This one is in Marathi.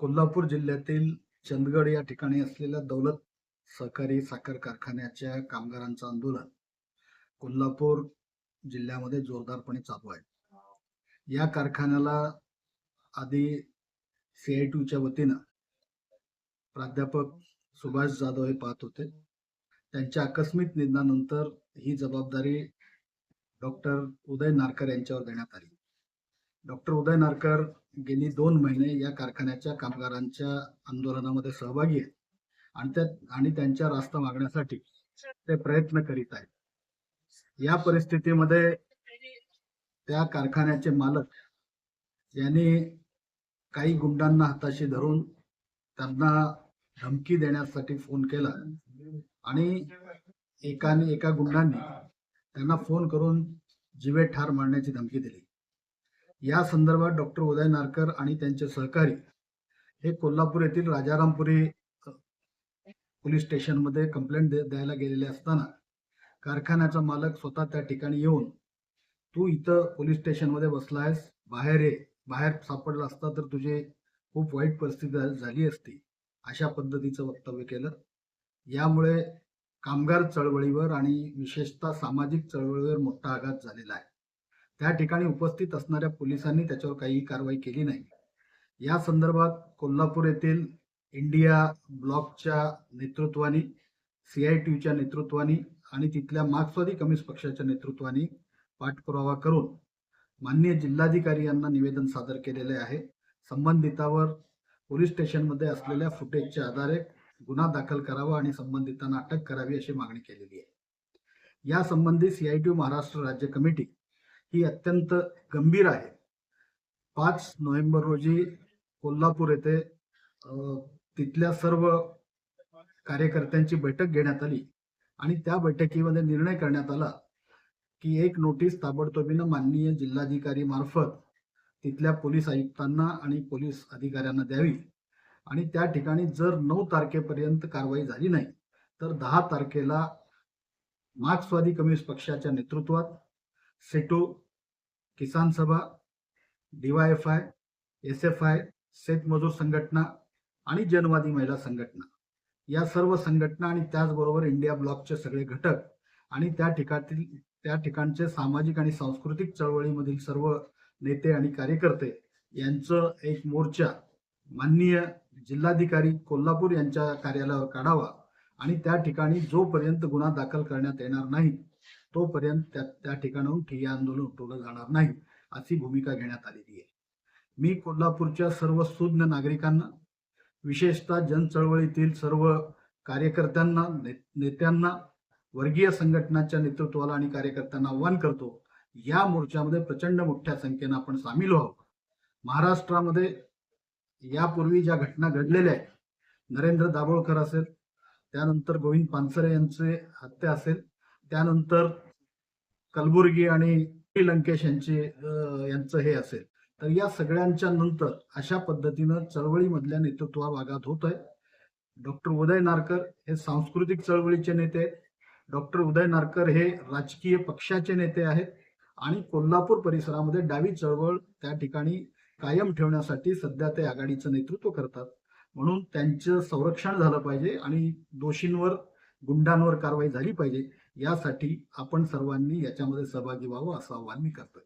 कोल्हापूर जिल्ह्यातील चंदगड या ठिकाणी असलेल्या दौलत सहकारी साखर कारखान्याच्या कामगारांचं आंदोलन कोल्हापूर जिल्ह्यामध्ये जोरदारपणे चालू आहे. या कारखान्याला आधी सी आय टूच्या वतीनं प्राध्यापक सुभाष जाधव हे पाहत होते. त्यांच्या आकस्मिक निधनानंतर ही जबाबदारी डॉक्टर उदय नारकर यांच्यावर देण्यात आली. डॉक्टर उदय नारकर गेली दोन महिने या कारखान्याच्या कामगारांच्या आंदोलनामध्ये सहभागी आहेत. आणि त्या आणि त्यांच्या रास्ता मागण्यासाठी ते प्रयत्न करीत आहेत. या परिस्थितीमध्ये त्या कारखान्याचे मालक यांनी काही गुंडांना हाताशी धरून त्यांना धमकी देण्यासाठी फोन केला आणि एकाने एका गुंडांनी त्यांना फोन करून जिवे ठार मारण्याची धमकी दिली. या संदर्भात डॉक्टर उदय नारकर आणि त्यांचे सहकारी हे कोल्हापूर येथील राजारामपुरी पोलीस स्टेशनमध्ये कंप्लेंट द्यायला गेलेले असताना कारखान्याचा मालक स्वतः त्या ठिकाणी येऊन तू इथं पोलीस स्टेशनमध्ये बसला आहेस बाहेर ये बाहेर सापडला असता तर तुझे खूप वाईट परिस्थिती झाली असती अशा पद्धतीचं वक्तव्य केलं. यामुळे कामगार चळवळीवर आणि विशेषतः सामाजिक चळवळीवर मोठा आघात झालेला आहे. त्या ठिकाणी उपस्थित असणाऱ्या पोलिसांनी त्याच्यावर काही कारवाई केली नाही. या संदर्भात कोल्हापूर येथील इंडिया ब्लॉकच्या नेतृत्वाने सी आय टीच्या नेतृत्वाने आणि तिथल्या मार्क्सवादी कम्युनिस्ट पक्षाच्या नेतृत्वाने पाठपुरावा करून माननीय जिल्हाधिकारी यांना निवेदन सादर केलेले आहे. संबंधितावर पोलीस स्टेशनमध्ये असलेल्या फुटेजच्या आधारे गुन्हा दाखल करावा आणि संबंधितांना अटक करावी अशी मागणी केलेली आहे. या संबंधी सीआयटी महाराष्ट्र राज्य कमिटी ही अत्यंत गंभीर आहे. पाच नोव्हेंबर रोजी कोल्हापूर येथे तिथल्या सर्व कार्यकर्त्यांची बैठक घेण्यात आली आणि त्या बैठकीमध्ये निर्णय करण्यात आला की एक नोटीस ताबडतोबीनं माननीय जिल्हाधिकारी मार्फत तिथल्या पोलीस आयुक्तांना आणि पोलीस अधिकाऱ्यांना द्यावी. आणि त्या ठिकाणी जर नऊ तारखेपर्यंत कारवाई झाली नाही तर दहा तारखेला मार्क्सवादी कम्युनिस्ट पक्षाच्या नेतृत्वात सेटू किसान सभा डीवायएफआय एस एफ आय शेतमजूर संघटना आणि जनवादी महिला संघटना. या सर्व संघटना आणि त्याचबरोबर इंडिया ब्लॉकचे सगळे घटक आणि त्या ठिकाणतील त्या ठिकाणचे सामाजिक आणि सांस्कृतिक चळवळीमधील सर्व नेते आणि कार्यकर्ते यांचं एक मोर्चा माननीय जिल्हाधिकारी कोल्हापूर यांच्या कार्यालयावर काढावा आणि त्या ठिकाणी जोपर्यंत गुन्हा दाखल करण्यात येणार नाही तोपर्यंत त्या त्या ठिकाणाहून ठिय्या आंदोलन उठवलं जाणार नाही अशी भूमिका घेण्यात आलेली आहे. मी कोल्हापूरच्या सर्व सुज्ञ नागरिकांना विशेषतः जनचळवळीतील सर्व कार्यकर्त्यांना ने- नेत्यांना वर्गीय संघटनाच्या नेतृत्वाला आणि कार्यकर्त्यांना आव्हान करतो. या मोर्चामध्ये प्रचंड मोठ्या संख्येनं आपण सामील व्हावं. महाराष्ट्रामध्ये यापूर्वी ज्या घटना घडलेल्या आहेत नरेंद्र दाभोळकर असेल त्यानंतर गोविंद पानसरे यांचे हत्या असेल त्यानंतर कलबुर्गी आणि लंकेश यांचे यांचं हे असेल. तर या सगळ्यांच्या नंतर अशा पद्धतीनं चळवळीमधल्या नेतृत्वा भागात होत आहे डॉक्टर उदय नारकर हे सांस्कृतिक चळवळीचे नेते आहेत. डॉक्टर उदय नारकर हे राजकीय पक्षाचे नेते आहेत. आणि कोल्हापूर परिसरामध्ये डावी चळवळ त्या ठिकाणी कायम ठेवण्यासाठी सध्या ते आघाडीचं नेतृत्व करतात. म्हणून त्यांचं संरक्षण झालं पाहिजे आणि दोषींवर गुंडांवर कारवाई झाली पाहिजे. यासाठी आपण सर्वांनी याच्यामध्ये सहभागी व्हावं असं आवाहन मी करतोय.